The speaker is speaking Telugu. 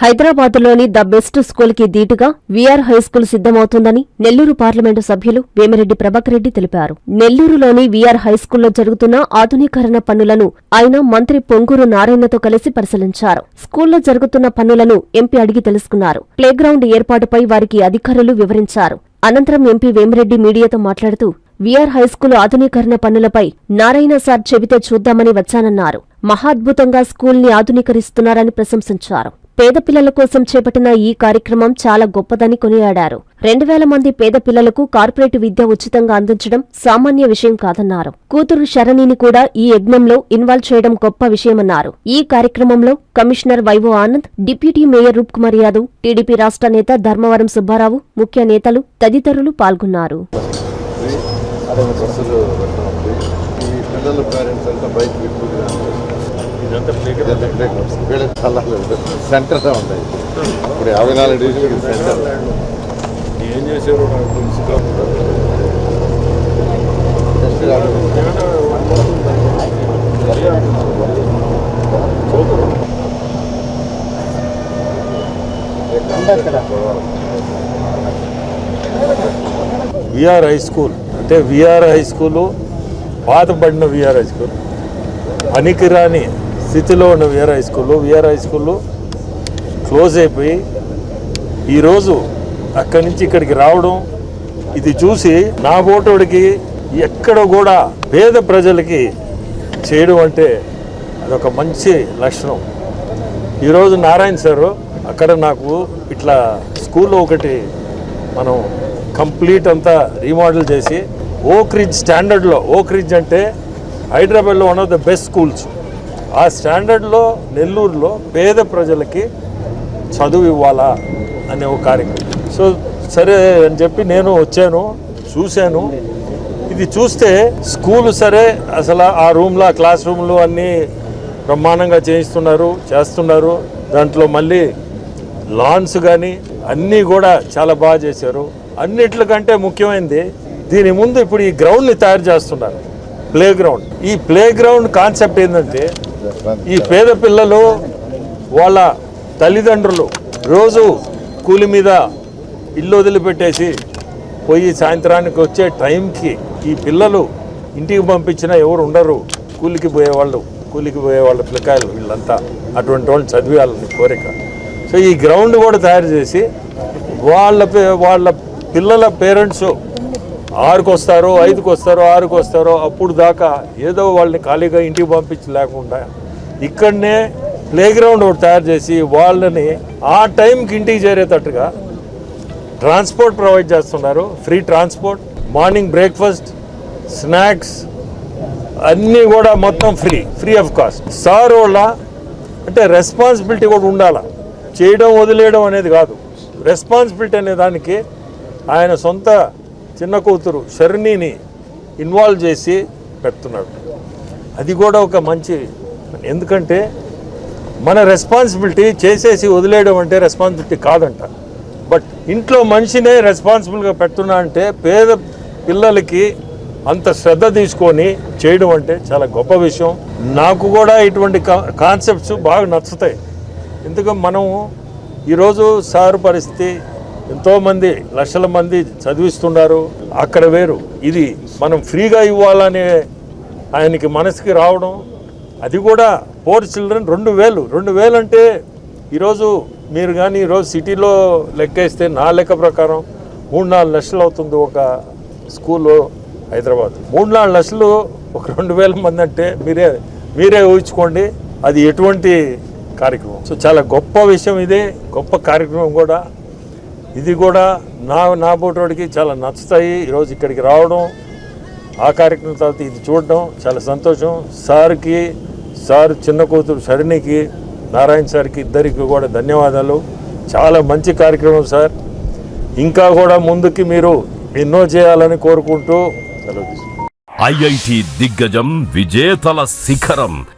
హైదరాబాద్లోని ద బెస్ట్ స్కూల్కి దీటుగా VR high school Nellore parliament సభ్యులు వేమిరెడ్డి ప్రభాకర్ రెడ్డి తెలిపారు. నెల్లూరులోని వీఆర్ హై స్కూల్లో జరుగుతున్న ఆధునీకరణ పనులను ఆయన మంత్రి పొంగూరు నారాయణతో కలిసి పరిశీలించారు. స్కూల్లో జరుగుతున్న పనులను ఎంపీ అడిగి తెలుసుకున్నారు. ప్లేగ్రౌండ్ ఏర్పాటుపై వారికి అధికారులు వివరించారు. అనంతరం ఎంపీ వేమిరెడ్డి మీడియాతో మాట్లాడుతూ విఆర్ హైస్కూల్ ఆధునీకరణ పనులపై నారాయణ సార్ చెబితే చూద్దామని వచ్చానన్నారు. మహాద్భుతంగా స్కూల్ని ఆధునీకరిస్తున్నారని ప్రశంసించారు. పేద పిల్లల కోసం చేపట్టిన ఈ కార్యక్రమం చాలా గొప్పదని కొనియాడారు. రెండు వేల మంది పేద పిల్లలకు కార్పొరేట్ విద్య ఉచితంగా అందించడం సామాన్య విషయం కాదన్నారు. కూతురు శరణిని కూడా ఈ యజ్ఞంలో ఇన్వాల్వ్ చేయడం గొప్ప విషయమన్నారు. ఈ కార్యక్రమంలో commissioner Y O Anand deputy mayor Roop Kumar Yadav TDP రాష్ట్ర నేత ధర్మవరం సుబ్బారావు ముఖ్య నేతలు తదితరులు పాల్గొన్నారు. బస్సులు ఈ పిల్లల పేరెంట్స్ అంతా బైక్ ఎక్కువగా ఇదంతా వీళ్ళకి చల్లలేదు సెంటర్లో ఉన్నాయి ఇప్పుడు యాభై నాలుగు డివిజన్ సెంటర్ ఏం చేశారు నాకు. VR high school. అంటే విఆర్ హై స్కూలు పాతబడిన విఆర్ హై స్కూల్ పనికిరాని స్థితిలో ఉన్న VR high school VR high school close అయిపోయి ఈరోజు అక్కడి నుంచి ఇక్కడికి రావడం ఇది చూసి నా ఓటోడికి ఎక్కడ కూడా పేద ప్రజలకి చేయడం అంటే అదొక మంచి లక్షణం. ఈరోజు నారాయణ సారు అక్కడ నాకు ఇట్లా స్కూల్లో ఒకటి మనం కంప్లీట్ అంతా రీమోడల్ చేసి ఓక్ రిజ్ స్టాండర్డ్లో ఓక్ రిజ్ అంటే హైదరాబాద్లో one of the best schools ఆ స్టాండర్డ్లో నెల్లూరులో పేద ప్రజలకి చదువు ఇవ్వాలా అనే ఒక కార్యక్రమం. సో సరే అని చెప్పి నేను వచ్చాను చూశాను. ఇది చూస్తే స్కూల్ సరే అసలు ఆ రూమ్లో ఆ క్లాస్ రూమ్లు అన్నీ బ్రహ్మాండంగా చేయిస్తున్నారు చేస్తున్నారు. దాంట్లో మళ్ళీ లాన్స్ కానీ అన్నీ కూడా చాలా బాగా చేశారు. అన్నిట్లకంటే ముఖ్యమైనది దీని ముందు ఇప్పుడు ఈ గ్రౌండ్ని తయారు చేస్తున్నారు. ప్లే గ్రౌండ్ ఈ ప్లే గ్రౌండ్ కాన్సెప్ట్ ఏంటంటే ఈ పేద పిల్లలు వాళ్ళ తల్లిదండ్రులు రోజు కూలి మీద ఇల్లు వదిలిపెట్టేసి పోయి సాయంత్రానికి వచ్చే టైంకి ఈ పిల్లలు ఇంటికి పంపించినా ఎవరు ఉండరు. కూలికి పోయేవాళ్ళు కూలికి పోయేవాళ్ళ పిల్లకాయలు వీళ్ళంతా. అటువంటి వాళ్ళు చదివేయాలని కోరిక. సో ఈ గ్రౌండ్ కూడా తయారు చేసి వాళ్ళ పే- వాళ్ళ పిల్లల పేరెంట్స్ ఆరుకు వస్తారో ఐదుకు వస్తారో ఆరుకు వస్తారో అప్పుడు దాకా ఏదో వాళ్ళని ఖాళీగా ఇంటికి పంపించి లేకుండా ఇక్కడనే ప్లేగ్రౌండ్ ఒకటి తయారు చేసి వాళ్ళని ఆ టైంకి ఇంటికి చేరేటట్టుగా ట్రాన్స్పోర్ట్ ప్రొవైడ్ చేస్తున్నారు. Free transport morning breakfast snacks అన్నీ కూడా మొత్తం free free of cost. Sir వాళ్ళ అంటే రెస్పాన్సిబిలిటీ కూడా ఉండాలా. చేయడం వదిలేయడం అనేది కాదు. రెస్పాన్సిబిలిటీ అనే దానికి ఆయన సొంత చిన్న కూతురు శరణిని ఇన్వాల్వ్ చేసి పెడుతున్నాడు. అది కూడా ఒక మంచి ఎందుకంటే మన రెస్పాన్సిబిలిటీ చేసేసి వదిలేయడం అంటే రెస్పాన్సిబిలిటీ కాదంట. బట్ ఇంట్లో మనిషినే రెస్పాన్సిబుల్గా పెడుతున్నా అంటే పేద పిల్లలకి అంత శ్రద్ధ తీసుకొని చేయడం అంటే చాలా గొప్ప విషయం. నాకు కూడా ఇటువంటి కాన్సెప్ట్స్ బాగా నచ్చుతాయి. ఎందుకంటే మనం ఈరోజు సారు పరిస్థితి ఎంతోమంది లక్షల మంది చదివిస్తున్నారు. అక్కడ వేరు. ఇది మనం ఫ్రీగా ఇవ్వాలనే ఆయనకి మనసుకి రావడం అది కూడా పోర్ చిల్డ్రన్ రెండు వేలు. రెండు వేలు అంటే ఈరోజు మీరు కానీ ఈరోజు సిటీలో లెక్కేస్తే నా లెక్క ప్రకారం మూడు నాలుగు లక్షలు అవుతుంది ఒక స్కూల్లో హైదరాబాద్. మూడు నాలుగు లక్షలు ఒక రెండు వేల మంది అంటే మీరే మీరే ఊహించుకోండి. అది ఎటువంటి కార్యక్రమం. సో చాలా గొప్ప విషయం ఇది. గొప్ప కార్యక్రమం కూడా. ఇది కూడా నా నా బోటోడికి చాలా నచ్చుతాయి. ఈరోజు ఇక్కడికి రావడం ఆ కార్యక్రమం తర్వాత ఇది చూడడం చాలా సంతోషం. సార్కి సార్ చిన్న కూతురు సరణికి నారాయణ సార్కి ఇద్దరికి కూడా ధన్యవాదాలు. చాలా మంచి కార్యక్రమం సార్. ఇంకా కూడా ముందుకి మీరు ఎన్నో చేయాలని కోరుకుంటూ సెలవు ఐఐటి దిగ్గజం విజేతల శిఖరం.